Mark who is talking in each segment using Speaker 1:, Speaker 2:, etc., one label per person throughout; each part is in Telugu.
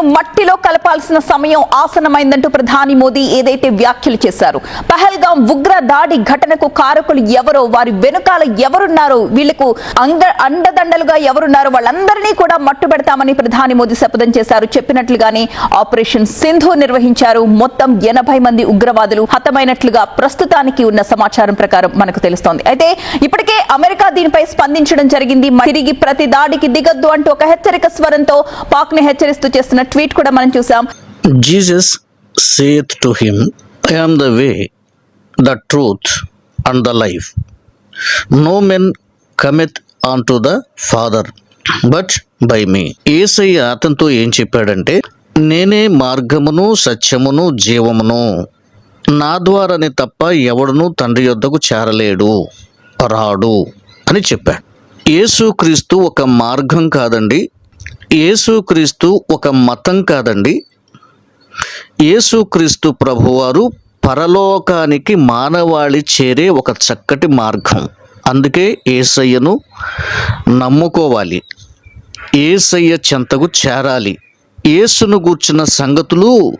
Speaker 1: ను మట్టిలో కలపాల్సిన సమయం ఆసనమైందంటూ ప్రధాని మోదీ ఏదైతే వ్యాఖ్యలు చేశారు. పహల్గాం ఉగ్ర దాడి ఘటనకు కారకులు ఎవరో వారి వెనుకాల ఎవరున్నారో వీళ్ళకు అంద అండదండలుగా ఎవరున్నారో వాళ్ళందరినీ కూడా మట్టు పెడతామని ప్రధాని మోదీ శపథం చేశారు. చెప్పినట్లుగానే ఆపరేషన్ సింధు నిర్వహించారు. మొత్తం ఎనభై మంది ఉగ్రవాదులు హతమైనట్లుగా ప్రస్తుతానికి ఉన్న సమాచారం ప్రకారం మనకు తెలుస్తోంది. అయితే ఇప్పటికే అమెరికా దీనిపై స్పందించడం జరిగింది. తిరిగి ప్రతి దాడికి దిగద్దు అంటూ ఒక హెచ్చరిక స్వరంతో పాక్ని హెచ్చరిస్తూ చేస్తున్నట్టు ట్వీట్ కూడా మనం చూసాం.
Speaker 2: Jesus saith to him, I the way the truth and the life no men cometh unto the father but by me Yesayya అతనితో ఏం చెప్పాడంటే నేనే మార్గమును సత్యమును జీవమును. నా ద్వారానే తప్ప ఎవడును తండ్రి యొద్దకు చేరలేడు రాడు అని చెప్పాడు యేసుక్రీస్తు ఒక మార్గం కాదండి యేసుక్రీస్తు ఒక మతం కాదండి. యేసుక్రీస్తు ప్రభువారు పరలోకానికి మానవాళి చేరే ఒక చక్కటి మార్గం. అందుకే ఏసయ్యను నమ్ముకోవాలి. ఏసయ్య చెంతకు చేరాలి. ఏసును గూర్చిన సంగతులు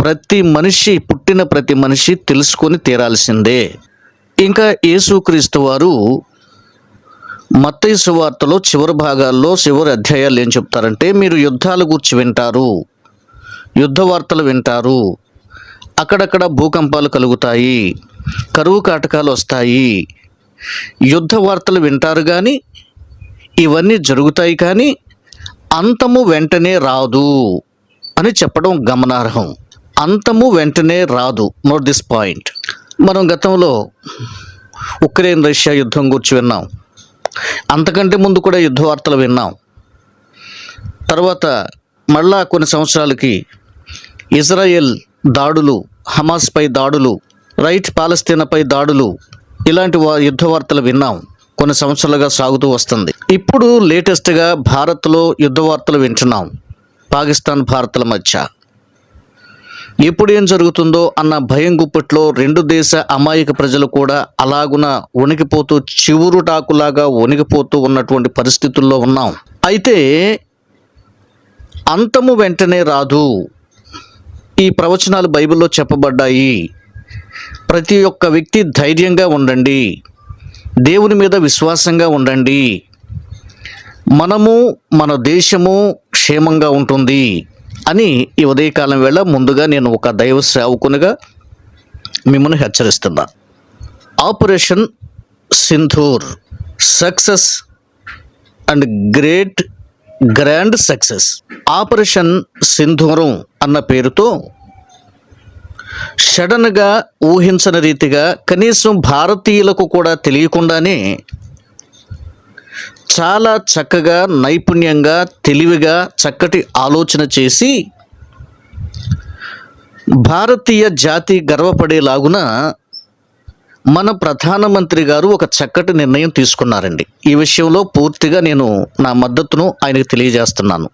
Speaker 2: ప్రతి మనిషి పుట్టిన ప్రతి మనిషి తెలుసుకొని తీరాల్సిందే. ఇంకా యేసుక్రీస్తు వారు మత్తయి సువార్తలో చివరి భాగాల్లో చివరి అధ్యాయాలు ఏం చెప్తారంటే మీరు యుద్ధాల గురించి వింటారు యుద్ధ వార్తలు వింటారు అక్కడక్కడ భూకంపాలు కలుగుతాయి కరువు కాటకాలు వస్తాయి యుద్ధ వార్తలు వింటారు కానీ ఇవన్నీ జరుగుతాయి కానీ అంతము వెంటనే రాదు అని చెప్పడం గమనార్హం. అంతము వెంటనే రాదు. నోట్ దిస్ పాయింట్ మనం గతంలో ఉక్రెయిన్ రష్యా యుద్ధం గురించి విన్నాం. అంతకంటే ముందు కూడా యుద్ధ వార్తలు విన్నాం. తర్వాత మళ్ళా కొన్ని సంవత్సరాలకి ఇజ్రాయెల్ దాడులు హమాస్పై దాడులు రైట్ పాలస్తీనాపై దాడులు ఇలాంటి వా యుద్ధ వార్తలు విన్నాం. కొన్ని సంవత్సరాలుగా సాగుతూ వస్తుంది. ఇప్పుడు లేటెస్ట్గా భారత్లో యుద్ధ వార్తలు వింటున్నాం. పాకిస్తాన్ భారత్ల మధ్య. ఎప్పుడు ఏం జరుగుతుందో అన్న భయం గుప్పట్లో రెండు దేశ అమాయక ప్రజలు కూడా అలాగున వణికిపోతూ చివురుటాకులాగా వణికిపోతూ ఉన్నటువంటి పరిస్థితుల్లో ఉన్నాం. అయితే అంతము వెంటనే రాదు. ఈ ప్రవచనాలు బైబిల్లో చెప్పబడ్డాయి. ప్రతి ఒక్క వ్యక్తి ధైర్యంగా ఉండండి. దేవుని మీద విశ్వాసంగా ఉండండి. మనము మన దేశము క్షేమంగా ఉంటుంది. అని ఈ ఉదయకాలం వేళ ముందుగా నేను ఒక దైవ సేవకునిగా మిమ్మల్ని హెచ్చరిస్తున్నా. Operation Sindoor success and great grand success operation సింధూరం అన్న పేరుతో సడన్గా ఊహించని రీతిగా కనీసం భారతీయులకు కూడా తెలియకుండానే చాలా చక్కగా నైపుణ్యంగా తెలివిగా చక్కటి ఆలోచన చేసి భారతీయ జాతి గర్వపడేలాగున మన ప్రధానమంత్రి గారు ఒక చక్కటి నిర్ణయం తీసుకున్నారండి. ఈ విషయంలో పూర్తిగా నేను నా మద్దతును ఆయనకు తెలియజేస్తున్నాను.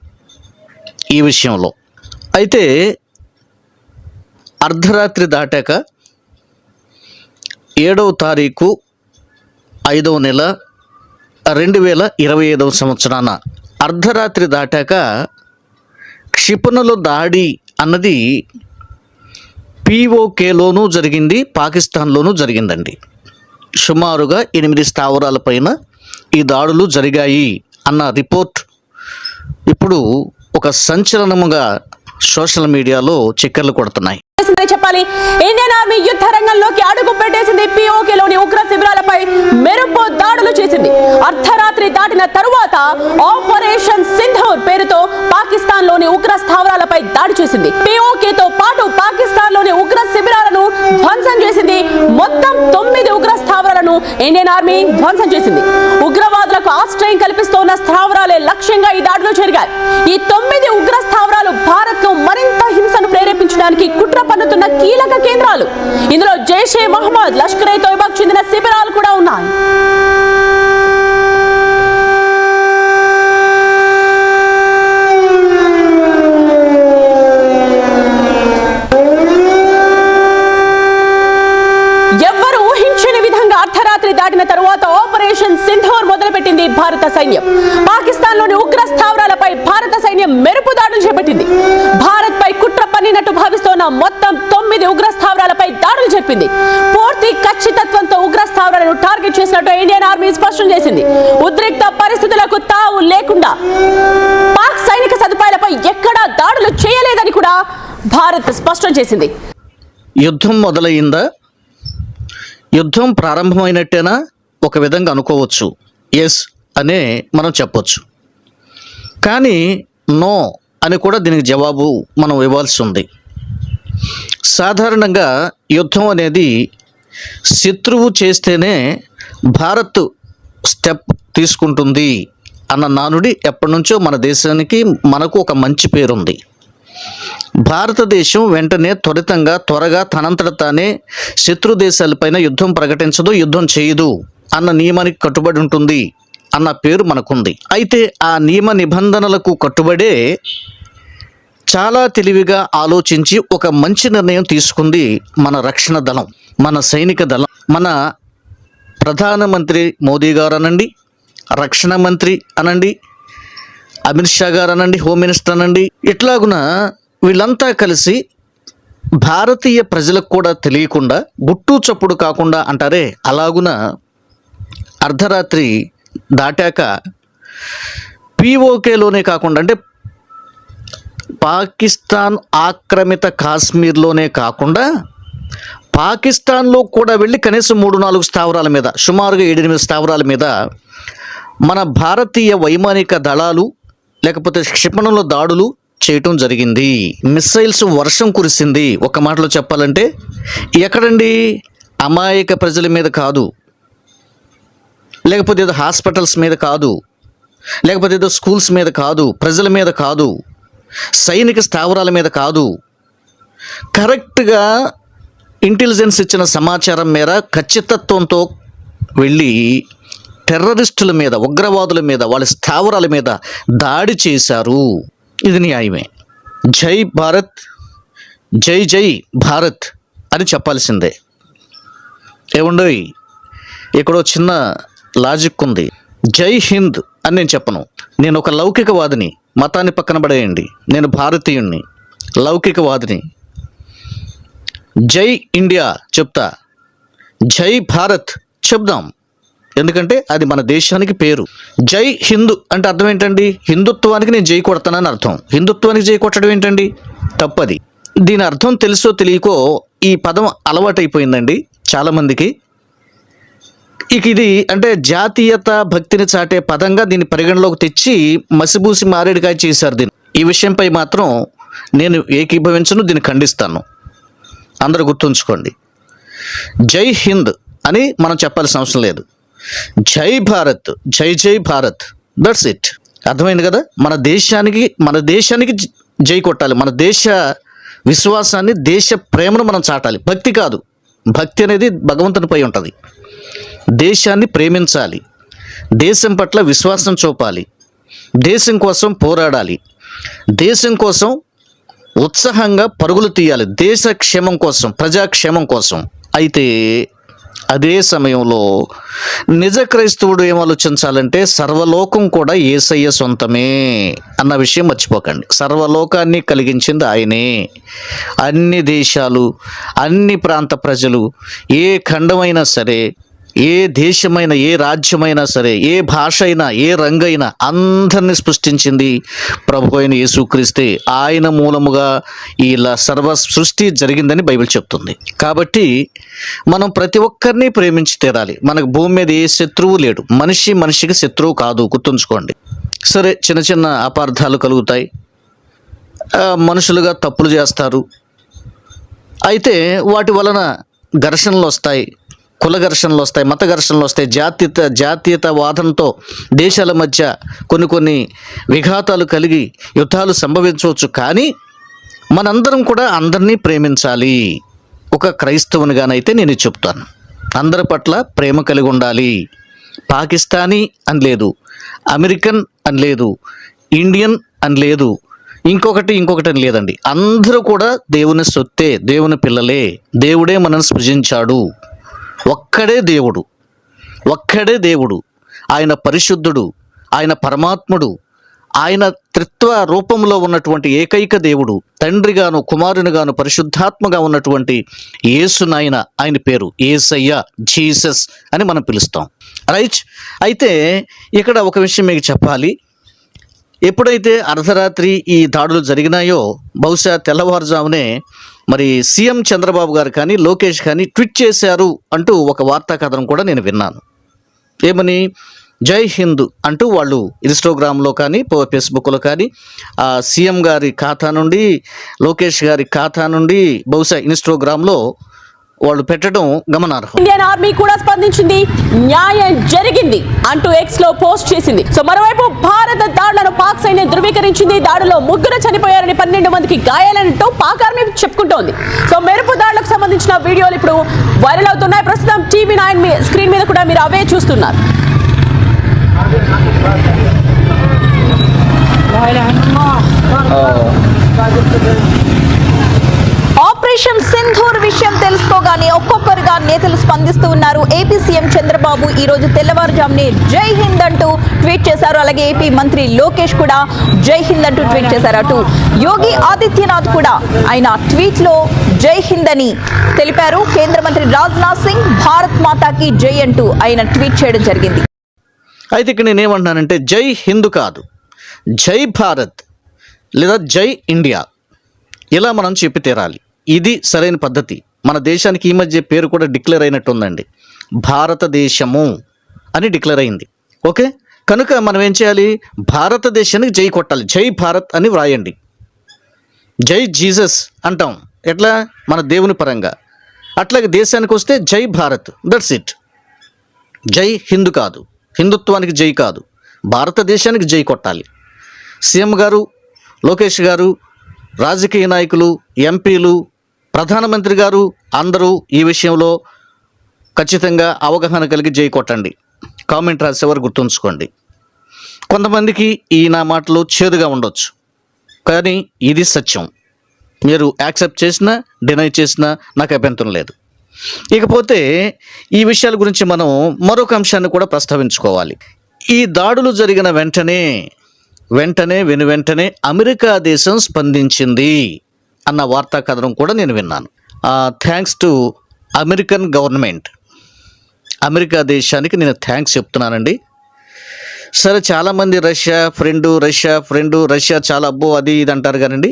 Speaker 2: ఈ విషయంలో. అయితే అర్ధరాత్రి దాటాక ఏడవ తారీఖు ఐదవ నెల రెండు వేల ఇరవై ఐదవ సంవత్సరాన అర్ధరాత్రి దాటాక క్షిపణుల దాడి అన్నది పీఓకేలోనూ జరిగింది పాకిస్తాన్లోనూ జరిగిందండి. సుమారుగా ఎనిమిది స్థావరాలపైన ఈ దాడులు జరిగాయి అన్న రిపోర్ట్ ఇప్పుడు ఒక సంచలనముగా సోషల్ మీడియాలో చక్కర్లు కొడుతున్నాయి.
Speaker 3: చేసిందని చెప్పాలి. ఇండియన్ ఆర్మీ యుద్ధ రంగంలోకి అడుగు పెట్టేసింది పిఓకేలోని ఉగ్ర శిబిరాలపై మెరుపు దాడులు చేసింది. అర్ధరాత్రి దాటిన తరువాత ఆపరేషన్ సింధూర్ పేరుతో పాకిస్తాన్లోని ఉగ్ర స్థావరాలపై దాడి చేసింది. పిఓకేతో పాటు పాకిస్తాన్లోని ఉగ్ర శిబిరాలను ధ్వంసం చేసింది. మొత్తం తొమ్మిది ఉగ్ర స్థావరాలను ఇండియన్ ఆర్మీ ధ్వంసం చేసింది. ఉగ్రవాదులకు ఆశ్రయం కల్పిస్తోన్న స్థావరాలే లక్ష్యంగా ఈ దాడులు జరిగాయి ఈ తొమ్మిది ఉగ్ర స్థావరాలు భారత్లో మరి నిర్వహించడానికి కుట్ర పన్నుతున్న కీలక కేంద్రాలు. ఇందులో జైషే మహమ్మద్ లష్కర్ ఏ తోయిబాకు చెందిన శిబిరాలు కూడా ఉన్నాయి. ఎవ్వరు ఊహించని విధంగా అర్ధరాత్రి దాటిన తరువాత ఆపరేషన్ సింధూర్ మొదలుపెట్టింది భారత సైన్యం. పాకిస్తాన్లోని ఉగ్ర స్థావరాలపై భారత సైన్యం మెరుపు దాడులు చేపట్టింది భారత్ పై కుట్ర పన్నినట్టు భావిస్తోన్న మొత్తం తొమ్మిది ఉగ్ర స్థావరాలపై దాడులు జరిపింది. పూర్తి ఖచ్చితత్వంతో ఉగ్ర స్థావరాలను టార్గెట్ చేసినట్టు ఇండియన్ ఆర్మీ స్పష్టం చేసింది. ఉద్రిక్త పరిస్థితులకు తావు లేకుండా పాక్ సైనిక సదుపాయాలపై ఎక్కడా దాడులు చేయలేదని కూడా భారత్ స్పష్టం చేసింది.
Speaker 2: యుద్ధం మొదలయ్యిందా యుద్ధం ప్రారంభమైనట్టేనా? ఒక విధంగా అనుకోవచ్చు. ఎస్ అనే మనం చెప్పొచ్చు. కానీ నో అని కూడా దీనికి జవాబు మనం ఇవ్వాల్సి ఉంది. సాధారణంగా యుద్ధం అనేది శత్రువు చేస్తేనే భారత్ స్టెప్ తీసుకుంటుంది అన్న నానుడి ఎప్పటి నుంచో మన దేశానికి మనకు ఒక మంచి పేరుంది. భారతదేశం వెంటనే త్వరితంగా త్వరగా తనంతట తానే శత్రు దేశాలపైన యుద్ధం ప్రకటించదు యుద్ధం చేయదు అన్న నియమానికి కట్టుబడి ఉంటుంది అన్న పేరు మనకుంది. అయితే ఆ నియమ నిబంధనలకు కట్టుబడే చాలా తెలివిగా ఆలోచించి ఒక మంచి నిర్ణయం తీసుకుంది మన రక్షణ దళం మన సైనిక దళం. మన ప్రధానమంత్రి మోదీ గారు అనండి రక్షణ మంత్రి అనండి అమిత్ షా గారు అనండి హోమ్ మినిస్టర్ అనండి. ఇట్లాగున వీళ్ళంతా కలిసి భారతీయ ప్రజలకు కూడా తెలియకుండా గుట్టు చప్పుడు కాకుండా అంటారే అలాగున అర్ధరాత్రి దాటాక పీఓకేలోనే కాకుండా అంటే పాకిస్తాన్ ఆక్రమిత కాశ్మీర్లోనే కాకుండా పాకిస్తాన్లో కూడా వెళ్ళి కనీసం మూడు నాలుగు స్థావరాల మీద సుమారుగా ఏడెనిమిది స్థావరాల మీద మన భారతీయ వైమానిక దళాలు లేకపోతే క్షిపణుల దాడులు చేయటం జరిగింది. మిస్సైల్స్ వర్షం కురిసింది. ఒక మాటలో చెప్పాలంటే ఎక్కడండి? అమాయక ప్రజల మీద కాదు. లేకపోతే ఏదో హాస్పిటల్స్ మీద కాదు. లేకపోతే ఏదో స్కూల్స్ మీద కాదు. ప్రజల మీద కాదు. సైనిక స్థావరాల మీద కాదు. కరెక్ట్గా ఇంటెలిజెన్స్ ఇచ్చిన సమాచారం మేర ఖచ్చితత్వంతో వెళ్ళి టెర్రరిస్టుల మీద ఉగ్రవాదుల మీద వాళ్ళ స్థావరాల మీద దాడి చేశారు. ఇది న్యాయమే. జై భారత్ జై జై భారత్ అని చెప్పాల్సిందే. ఏముండోయ్ ఇక్కడో చిన్న లాజిక్ ఉంది. జై హింద్ అని నేను చెప్పను. నేను ఒక లౌకికవాదిని. మతాన్ని పక్కన పడేయండి. నేను భారతీయుణ్ణి లౌకికవాదిని. జై ఇండియా చెప్తా. జై భారత్ చెప్దాం. ఎందుకంటే అది మన దేశానికి పేరు. జై హిందూ అంటే అర్థం ఏంటండి? హిందుత్వానికి నేను జై కొడతానని అర్థం. హిందుత్వానికి జై కొట్టడం ఏంటండి? తప్పది. దీని అర్థం తెలుసో తెలియకో ఈ పదం అలవాటైపోయిందండి చాలామందికి. ఇక ఇది అంటే జాతీయత భక్తిని చాటే పదంగా దీన్ని పరిగణలోకి తెచ్చి మసిబూసి మారేడుకాయ చేశారు దీన్ని. ఈ విషయంపై మాత్రం నేను ఏకీభవించను దీన్ని ఖండిస్తాను. అందరూ గుర్తుంచుకోండి. జై హింద్ అని మనం చెప్పాల్సిన అవసరం లేదు. జై భారత్ జై జై భారత్ దట్స్ ఇట్. అర్థమైంది కదా? మన దేశానికి మన దేశానికి జై కొట్టాలి. మన దేశ విశ్వాసాన్ని దేశ ప్రేమను మనం చాటాలి. భక్తి కాదు. భక్తి అనేది భగవంతునిపై ఉంటుంది. దేశాన్ని ప్రేమించాలి. దేశం పట్ల విశ్వాసం చూపాలి. దేశం కోసం పోరాడాలి. దేశం కోసం ఉత్సాహంగా పరుగులు తీయాలి. దేశ క్షేమం కోసం ప్రజాక్షేమం కోసం. అయితే అదే సమయంలో నిజ క్రైస్తవుడు ఏం ఆలోచించాలంటే సర్వలోకం కూడా ఏసయ్య సొంతమే అన్న విషయం మర్చిపోకండి. సర్వలోకాన్ని కలిగించింది ఆయనే. అన్ని దేశాలు అన్ని ప్రాంత ప్రజలు ఏ ఖండమైనా సరే ఏ దేశమైన ఏ రాజ్యమైనా సరే ఏ భాష అయినా ఏ రంగైనా అందరిని సృష్టించింది ప్రభు అయిన యేసుక్రీస్తే. ఆయన మూలముగా ఇలా సర్వ సృష్టి జరిగిందని బైబిల్ చెప్తుంది. కాబట్టి మనం ప్రతి ఒక్కరిని ప్రేమించి తీరాలి. మనకు భూమి మీద ఏ శత్రువు లేడు. మనిషి మనిషికి శత్రువు కాదు గుర్తుంచుకోండి. సరే చిన్న చిన్న అపార్థాలు కలుగుతాయి. మనుషులుగా తప్పులు చేస్తారు. అయితే వాటి వలన ఘర్షణలు వస్తాయి. కుల ఘర్షణలు వస్తాయి మత ఘర్షణలు వస్తాయి. జాతీయత జాతీయత వాదనతో దేశాల మధ్య కొన్ని కొన్ని విఘాతాలు కలిగి యుద్ధాలు సంభవించవచ్చు. కానీ మనందరం కూడా అందరినీ ప్రేమించాలి. ఒక క్రైస్తవునిగానైతే నేను చెప్తాను. అందరి పట్ల ప్రేమ కలిగి ఉండాలి. పాకిస్తానీ అని లేదు అమెరికన్ అని లేదు ఇండియన్ అని లేదు ఇంకొకటి ఇంకొకటి అని లేదండి అందరూ కూడా దేవుని సొత్తే దేవుని పిల్లలే. దేవుడే మనల్ని సృజించాడు. ఒక్కడే దేవుడు. ఒక్కడే దేవుడు. ఆయన పరిశుద్ధుడు. ఆయన పరమాత్ముడు. ఆయన త్రిత్వ రూపంలో ఉన్నటువంటి ఏకైక దేవుడు. తండ్రిగాను కుమారునిగాను పరిశుద్ధాత్మగా ఉన్నటువంటి యేసునాయన ఆయన పేరు. ఏసయ్య జీసస్ అని మనం పిలుస్తాం. రైట్ అయితే ఇక్కడ ఒక విషయం మీకు చెప్పాలి. ఎప్పుడైతే అర్ధరాత్రి ఈ దాడులు జరిగినాయో బహుశా తెల్లవారుజామునే మరి సీఎం చంద్రబాబు గారు కానీ లోకేష్ కానీ ట్వీట్ చేశారు అంటూ ఒక వార్తా కథనం కూడా నేను విన్నాను. ఏమని? జై హింద్ అంటూ వాళ్ళు ఇన్స్టాగ్రామ్లో కానీ ఫేస్బుక్లో కానీ ఆ సీఎం గారి ఖాతా నుండి లోకేష్ గారి ఖాతా నుండి బహుశా ఇన్స్టాగ్రామ్లో వాళ్ళు పెట్టడం గమనార్హం.
Speaker 3: ఇండియన్ ఆర్మీ కూడా స్పందించింది న్యాయం జరిగింది అంటూ ఎక్స్లో పోస్ట్ చేసింది. సో మరోవైపు భారత దాడులను పాక్ సైన్యం ధృవీకరించింది దాడిలో ముగ్గురు చనిపోయారని పన్నెండు మందికి గాయాలంటూ పాక్ ఆర్మీ చెప్పుకుంటోంది. సో మెరుపు దాడులకు సంబంధించిన వీడియోలు ఇప్పుడు వైరల్ అవుతున్నాయి. ప్రస్తుతం టీవీ నైన్ స్క్రీన్ మీద కూడా మీరు అవే చూస్తున్నారు.
Speaker 1: ఆపరేషన్ సింధూర్ విషయం తెలుసుకోగానే ఒక్కొక్కరుగా నేతలు స్పందిస్తూ ఉన్నారు. ఏపీ సీఎం చంద్రబాబు ఈ రోజు తెల్లవారుజామునే జై హింద్ అంటూ ట్వీట్ చేశారు. అలాగే ఏపీ మంత్రి లోకేష్ కూడా జై హింద్ అంటూ ట్వీట్ చేశారు. అటు యోగి ఆదిత్యనాథ్ కూడా ఆయన ట్వీట్లో జై హింద్ అని తెలిపారు. కేంద్ర మంత్రి రాజ్నాథ్ సింగ్ భారత్ మాతాకి జై అంటూ ఆయన ట్వీట్ చేయడం జరిగింది.
Speaker 2: అయితే ఇక్కడ నేనేమంటున్నానంటే జై హింద్ కాదు. జై భారత్ లేదా జై ఇండియా. ఇలా మనం చెప్పి తీరాలి. ఇది సరైన పద్ధతి. మన దేశానికి ఈ మధ్య పేరు కూడా డిక్లేర్ అయినట్టు ఉందండి భారతదేశము అని డిక్లేర్ అయింది. ఓకే? కనుక మనం ఏం చేయాలి? భారతదేశానికి జై కొట్టాలి. జై భారత్ అని వ్రాయండి. జై జీసస్ అంటాం. ఎట్లా? మన దేవుని పరంగా. అట్లాగే దేశానికి వస్తే జై భారత్. దట్స్ ఇట్ జై హిందూ కాదు. హిందుత్వానికి జై కాదు. భారతదేశానికి జై కొట్టాలి. సీఎం గారు లోకేష్ గారు రాజకీయ నాయకులు ఎంపీలు ప్రధానమంత్రి గారు అందరూ ఈ విషయంలో ఖచ్చితంగా అవగాహన కలిగి జై కొట్టండి. కామెంట్ రాసేవారు గుర్తుంచుకోండి. కొంతమందికి ఈ నా మాటలు చేదుగా ఉండొచ్చు. కానీ ఇది సత్యం. మీరు యాక్సెప్ట్ చేసినా డినై చేసినా నాకు అభ్యంతరం లేదు. ఇకపోతే ఈ విషయాల గురించి మనం మరొక అంశాన్ని కూడా ప్రస్తావించుకోవాలి. ఈ దాడులు జరిగిన వెంటనే వెంటనే వెను వెంటనే అమెరికా దేశం స్పందించింది అన్న వార్తా కథనం కూడా నేను విన్నాను. Thanks to American government America దేశానికి నేను థ్యాంక్స్ చెప్తున్నానండి. సరే చాలామంది Russia friend Russia friend Russia చాలా అబ్బో అది ఇది అంటారు కానండి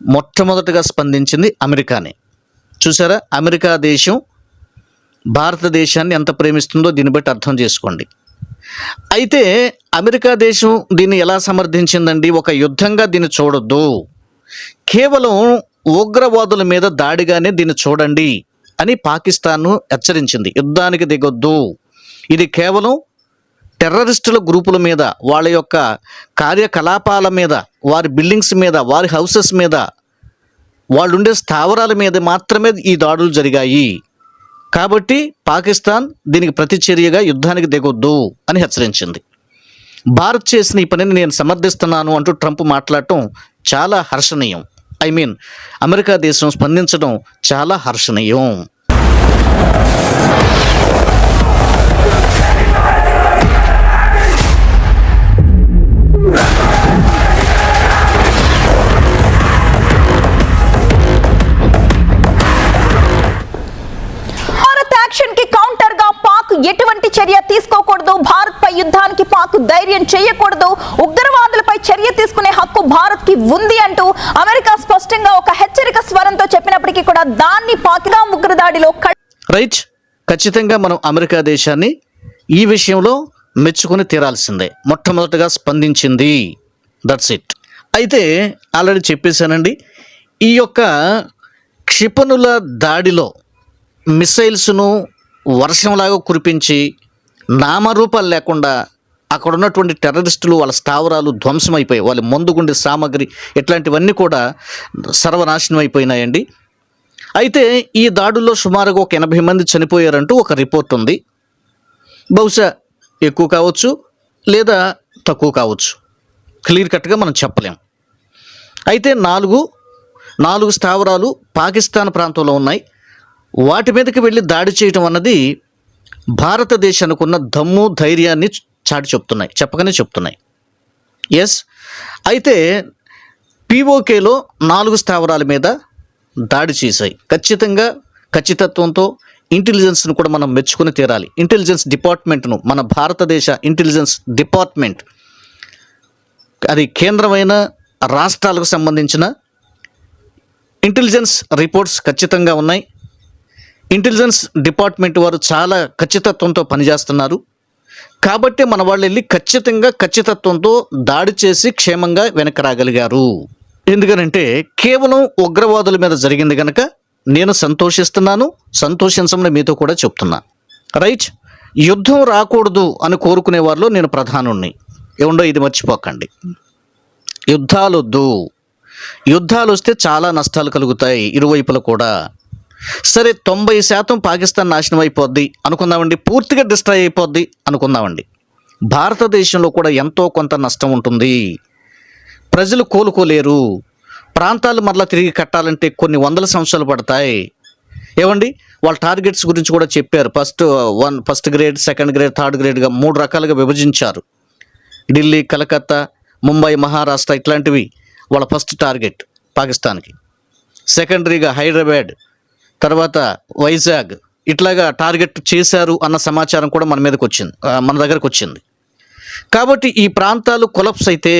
Speaker 2: మొట్టమొదటగా స్పందించింది అమెరికానే. చూసారా? అమెరికా దేశం భారతదేశాన్ని ఎంత ప్రేమిస్తుందో దీన్ని బట్టి అర్థం చేసుకోండి. అయితే అమెరికా దేశం దీన్ని ఎలా సమర్థించిందండి? ఒక యుద్ధంగా దీన్ని చూడొద్దు. కేవలం ఉగ్రవాదుల మీద దాడిగానే దీన్ని చూడండి అని పాకిస్తాన్ను హెచ్చరించింది. యుద్ధానికి దిగొద్దు. ఇది కేవలం టెర్రరిస్టుల గ్రూపుల మీద వాళ్ళ యొక్క కార్యకలాపాల మీద వారి బిల్డింగ్స్ మీద వారి హౌసెస్ మీద వాళ్ళు ఉండే స్థావరాల మీద మాత్రమే ఈ దాడులు జరిగాయి. కాబట్టి పాకిస్తాన్ దీనికి ప్రతిచర్యగా యుద్ధానికి దిగొద్దు అని హెచ్చరించింది. భారత్ చేసిన ఈ పనిని నేను సమర్థిస్తున్నాను అంటూ ట్రంప్ మాట్లాడటం చాలా హర్షణీయం. ఐ మీన్ అమెరికా దేశం స్పందించడం చాలా హర్షణీయం.
Speaker 1: హక్కు ధైర్యం చేయకూడదు ఉగ్రవాదులపై చర్య తీసుకునే హక్కు భారత్కి ఉంది అంటూ అమెరికా స్పష్టంగా ఒక హెచ్చరిక స్వరంతో చెప్పినప్పటికీ కూడా దాన్ని పాకిస్తాన్ ఉగ్రదాడిలో
Speaker 2: రైట్ ఖచ్చితంగా మనం అమెరికా దేశాన్ని ఈ విషయంలో మెచ్చుకొని తీరాల్సిందే. మొట్టమొదటగా స్పందించింది. దట్స్ ఇట్ అయితే ఆల్రెడీ చెప్పేశానండి ఈ యొక్క క్షిపణుల దాడిలో మిసైల్స్ను వర్షంలాగా కురిపించి నామరూపాలు లేకుండా అక్కడ ఉన్నటువంటి టెర్రరిస్టులు వాళ్ళ స్థావరాలు ధ్వంసమైపోయాయి. వాళ్ళ మందుగుండి సామాగ్రి ఇట్లాంటివన్నీ కూడా సర్వనాశనం అయిపోయినాయండి. అయితే ఈ దాడుల్లో సుమారుగా ఒక ఎనభై మంది చనిపోయారంటూ ఒక రిపోర్ట్ ఉంది. బహుశా ఎక్కువ కావచ్చు లేదా తక్కువ కావచ్చు. క్లియర్ కట్గా మనం చెప్పలేం. అయితే నాలుగు నాలుగు స్థావరాలు పాకిస్తాన్ ప్రాంతంలో ఉన్నాయి. వాటి మీదకి వెళ్ళి దాడి చేయటం అన్నది భారతదేశానికి ఉన్న దమ్ము ధైర్యాన్ని చాటి చెప్తున్నాయి చెప్పకనే చెప్తున్నాయి. ఎస్ అయితే పీఓకేలో నాలుగు స్థావరాల మీద దాడి చేశాయి. ఖచ్చితంగా ఖచ్చితత్వంతో ఇంటెలిజెన్స్ను కూడా మనం మెచ్చుకుని తీరాలి. ఇంటెలిజెన్స్ డిపార్ట్మెంట్ను మన భారతదేశ ఇంటెలిజెన్స్ డిపార్ట్మెంట్ అది కేంద్రమైన రాష్ట్రాలకు సంబంధించిన ఇంటెలిజెన్స్ రిపోర్ట్స్ ఖచ్చితంగా ఉన్నాయి. ఇంటెలిజెన్స్ డిపార్ట్మెంట్ వారు చాలా ఖచ్చితత్వంతో పనిచేస్తున్నారు. కాబట్టి మన వాళ్ళు వెళ్ళి ఖచ్చితంగా ఖచ్చితత్వంతో దాడి చేసి క్షేమంగా వెనక రాగలిగారు. ఎందుకనంటే కేవలం ఉగ్రవాదుల మీద జరిగింది కనుక నేను సంతోషిస్తున్నాను సంతోషించమని మీతో కూడా చెప్తున్నా. రైట్? యుద్ధం రాకూడదు అని కోరుకునే వారిలో నేను ప్రధానుణ్ణి. ఏముండో ఇది మర్చిపోకండి. యుద్ధాలొద్దు. యుద్ధాలు వస్తే చాలా నష్టాలు కలుగుతాయి ఇరువైపుల కూడా. సరే తొంభై శాతం పాకిస్తాన్ నాశనం అయిపోద్ది. అనుకుందామండి. పూర్తిగా డిస్ట్రాయ్ అయిపోద్ది. అనుకుందామండి. భారతదేశంలో కూడా ఎంతో కొంత నష్టం ఉంటుంది. ప్రజలు కోలుకోలేరు. ప్రాంతాలు మరలా తిరిగి కట్టాలంటే కొన్ని వందల సంవత్సరాలు పడతాయి. ఏమండి? వాళ్ళ టార్గెట్స్ గురించి కూడా చెప్పారు. First one first grade second grade third గ్రేడ్గా మూడు రకాలుగా విభజించారు. ఢిల్లీ కలకత్తా ముంబై మహారాష్ట్ర ఇట్లాంటివి వాళ్ళ ఫస్ట్ టార్గెట్ పాకిస్తాన్కి. సెకండరీగా హైదరాబాద్ తర్వాత వైజాగ్ ఇట్లాగా టార్గెట్ చేశారు అన్న సమాచారం కూడా మన మీదకి వచ్చింది మన దగ్గరకు వచ్చింది. కాబట్టి ఈ ప్రాంతాలు కొలప్స్ అయితే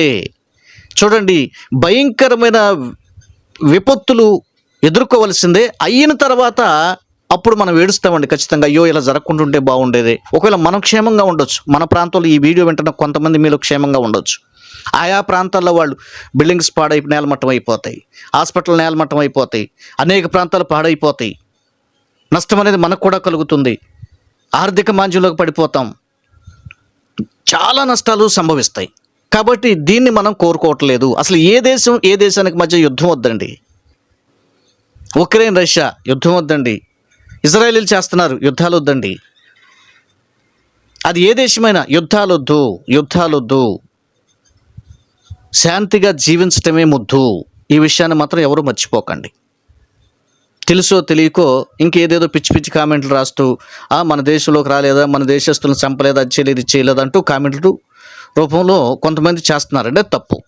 Speaker 2: చూడండి భయంకరమైన విపత్తులు ఎదుర్కోవలసిందే. అయిన తర్వాత అప్పుడు మనం ఏడుస్తామండి ఖచ్చితంగా అయ్యో ఇలా జరగకుంటుంటే బాగుండేది. ఒకవేళ మనం క్షేమంగా ఉండొచ్చు మన ప్రాంతంలో ఈ వీడియో వెంటనే కొంతమంది మీలో క్షేమంగా ఉండొచ్చు. ఆయా ప్రాంతాల్లో వాళ్ళు బిల్డింగ్స్ పాడై నేలమట్టం అయిపోతాయి. హాస్పిటల్ నేలమట్టం అయిపోతాయి. అనేక ప్రాంతాలు పాడైపోతాయి. నష్టం అనేది మనకు కూడా కలుగుతుంది. ఆర్థిక మాంద్యంలోకి పడిపోతాం. చాలా నష్టాలు సంభవిస్తాయి. కాబట్టి దీన్ని మనం కోరుకోవట్లేదు. అసలు ఏ దేశం ఏ దేశానికి మధ్య యుద్ధం వద్దండి? ఉక్రెయిన్ రష్యా యుద్ధం వద్దండి. ఇజ్రాయేలీలు చేస్తున్నారు యుద్ధాలు వద్దండి. అది ఏ దేశమైనా యుద్ధాలొద్దు యుద్ధాలొద్దు. శాంతిగా జీవించటమే ముద్దు. ఈ విషయాన్ని మాత్రం ఎవరు మర్చిపోకండి. తెలుసో తెలియకో ఇంకేదేదో పిచ్చి పిచ్చి కామెంట్లు రాస్తూ "ఆ, మన దేశంలోకి రాలేదా? మన దేశస్తులను చంపలేదా? అది చేయలేదు ఇది చేయలేదు అంటూ కామెంట్లు రూపంలో కొంతమంది చేస్తున్నారంటే తప్పు.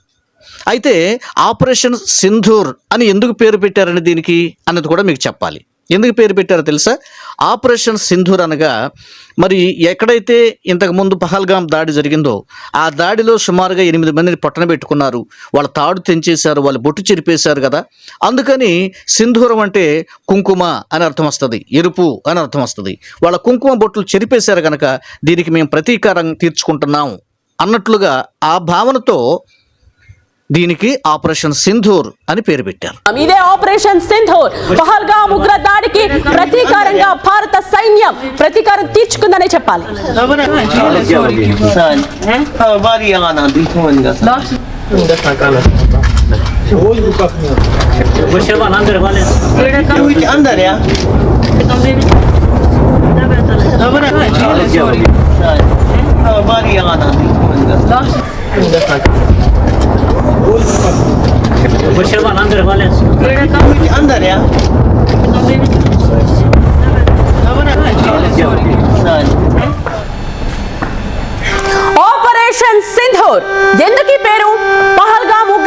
Speaker 2: అయితే ఆపరేషన్ సింధూర్ అని ఎందుకు పేరు పెట్టారని దీనికి? అన్నది కూడా మీకు చెప్పాలి. ఎందుకు పేరు పెట్టారో తెలుసా? ఆపరేషన్ సింధూర్ అనగా మరి ఎక్కడైతే ఇంతకుముందు పహల్గాం దాడి జరిగిందో ఆ దాడిలో సుమారుగా ఎనిమిది మందిని పట్టణ పెట్టుకున్నారు. వాళ్ళ తాడు తెంచేశారు వాళ్ళు బొట్టు చెరిపేశారు కదా. అందుకని సింధూరం అంటే కుంకుమ అని అర్థం వస్తుంది ఎరుపు అని అర్థం వస్తుంది. వాళ్ళ కుంకుమ బొట్లు చెరిపేశారు కనుక దీనికి మేము ప్రతీకారం తీర్చుకుంటున్నాం అన్నట్లుగా ఆ భావనతో దీనికి ఆపరేషన్ సింధూర్ అని పేరు పెట్టారు.
Speaker 3: ఇదే ఆపరేషన్ సింధూర్. పహల్గాం ఉగ్ర దాడికి ప్రతీకారంగా భారత సైన్యం ప్రతీకారం తీర్చుకుందనే చెప్పాలి.
Speaker 4: Saan? Gasa. Wait, andar ya? Saan?
Speaker 3: Operation Sindoor ఎందుకు ఈ పేరు పహల్గాం ఉగ్ర దాడికి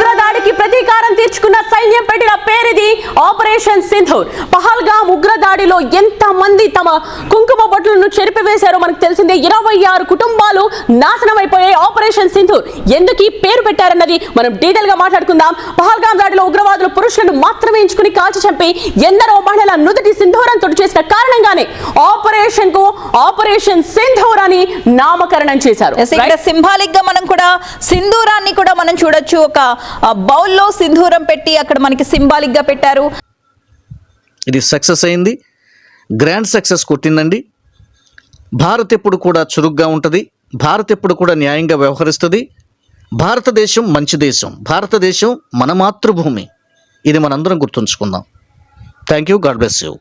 Speaker 3: ప్రతీకారం తీర్చుకున్న సైన్యం పెట్టిన పేరిది ఆపరేషన్ సింధూర్. పహల్గాం ఉగ్ర దాడిలో ఎంత మంది తమ కుంకుమ బొట్లను చెరిపివేశారో మనకు తెలిసిందే. ఇరవై ఆరు కుటుంబాలు నాశనం అయిపోయాయి ఆపరేషన్ సింధూర్. ఎందుకు ఈ పేరు పెట్టారన్నది మనం డీటెయిల్గా మాట్లాడుకుందాం. పహల్గాం దాడిలో ఉగ్రవాదులు పురుషులను మాత్రమే ఎంచుకుని కాల్చి చంపి ఎందరో మహిళల నుదుటి సింధూరం తొడు చేసిన కారణంగానే ఆపరేషన్కు ఆపరేషన్ సింధూర్ అని నామకరణం చేశారు.
Speaker 1: సింబాలిక్గా మనం కూడా సింధూరాన్ని కూడా మనం చూడొచ్చు. ఒక బౌల్లో సింధూరం పెట్టి అక్కడ మనకి సింబాలిక్గా పెట్టారు.
Speaker 2: ఇది సక్సెస్ అయింది. Grand success కొట్టిందండి. భారత్ ఎప్పుడు కూడా చురుగ్గా ఉంటుంది. భారత్ ఎప్పుడు కూడా న్యాయంగా వ్యవహరిస్తుంది. భారతదేశం మంచి దేశం. భారతదేశం మన మాతృభూమి. ఇది మనందరం గుర్తుంచుకుందాం. Thank you God bless you